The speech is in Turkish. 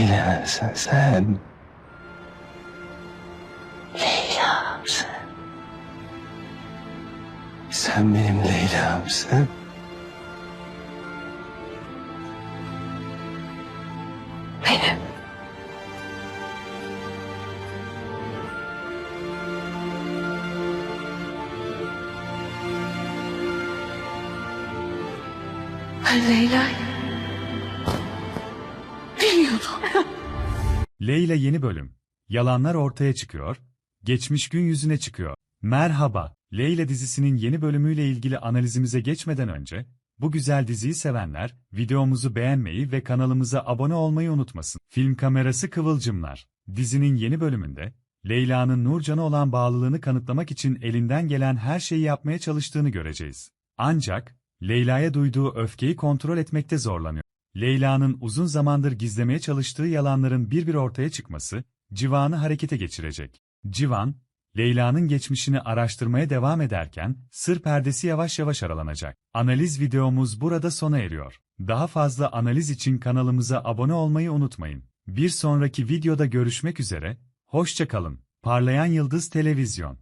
Leyla'sın sen. Leyla'msın. Sen benim Leyla'msın. Benim. Ben Leyla'yı bilmiyordum. Leyla yeni bölüm. Yalanlar ortaya çıkıyor, geçmiş gün yüzüne çıkıyor. Merhaba, Leyla dizisinin yeni bölümüyle ilgili analizimize geçmeden önce, bu güzel diziyi sevenler, videomuzu beğenmeyi ve kanalımıza abone olmayı unutmasın. Film kamerası Kıvılcımlar. Dizinin yeni bölümünde, Leyla'nın Nurcan'a olan bağlılığını kanıtlamak için elinden gelen her şeyi yapmaya çalıştığını göreceğiz. Ancak, Leyla'ya duyduğu öfkeyi kontrol etmekte zorlanıyor. Leyla'nın uzun zamandır gizlemeye çalıştığı yalanların bir bir ortaya çıkması, Civan'ı harekete geçirecek. Civan, Leyla'nın geçmişini araştırmaya devam ederken, sır perdesi yavaş yavaş aralanacak. Analiz videomuz burada sona eriyor. Daha fazla analiz için kanalımıza abone olmayı unutmayın. Bir sonraki videoda görüşmek üzere, hoşça kalın. Parlayan Yıldız Televizyon